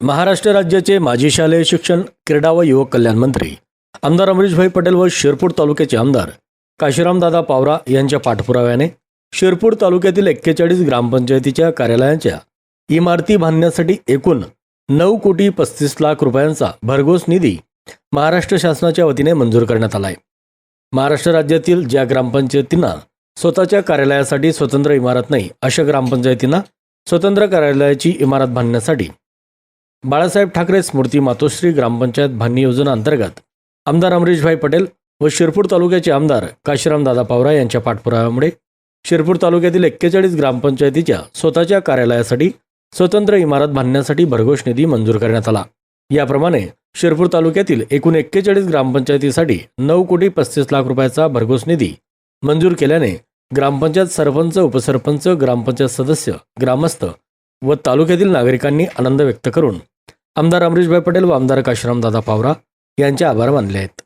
महाराष्ट्र राज्याचे माजी शालेय शिक्षण क्रीडा व युवक कल्याण मंत्री आमदार अमरीशभाई पटेल व शिरपूर तालुक्याचे आमदार काशीरामदादा पावरा यांच्या पाठपुराव्याने शिरपूर तालुक्यातील एक्केचाळीस ग्रामपंचायतीच्या कार्यालयांच्या इमारती बांधण्यासाठी एकूण नऊ कोटी पस्तीस लाख रुपयांचा भरघोस निधी महाराष्ट्र शासनाच्या वतीने मंजूर करण्यात आला आहे महाराष्ट्र राज्यातील ज्या ग्रामपंचायतींना स्वतःच्या कार्यालयासाठी स्वतंत्र इमारत नाही अशा ग्रामपंचायतींना स्वतंत्र कार्यालयाची इमारत बांधण्यासाठी बाळासाहेब ठाकरे स्मृती मातोश्री ग्रामपंचायत भांडणी योजना अंतर्गत आमदार अमरीशभाई पटेल व शिरपूर तालुक्याचे आमदार काशीराम दादा पावरा यांच्या पाठपुराव्यामुळे शिरपूर तालुक्यातील एक्केचाळीस ग्रामपंचायतीच्या स्वतःच्या कार्यालयासाठी स्वतंत्र इमारत बांधण्यासाठी भरघोष निधी मंजूर करण्यात आला. याप्रमाणे शिरपूर तालुक्यातील एकूण एक्केचाळीस ग्रामपंचायतीसाठी नऊ कोटी पस्तीस लाख रुपयाचा भरघोस निधी मंजूर केल्याने ग्रामपंचायत सरपंच उपसरपंच ग्रामपंचायत सदस्य ग्रामस्थ व तालुक्यातील नागरिकांनी आनंद व्यक्त करून आमदार अमरीशभाई पटेल व आमदार काशीराम दादा पावरा यांचे आभार मानले आहेत.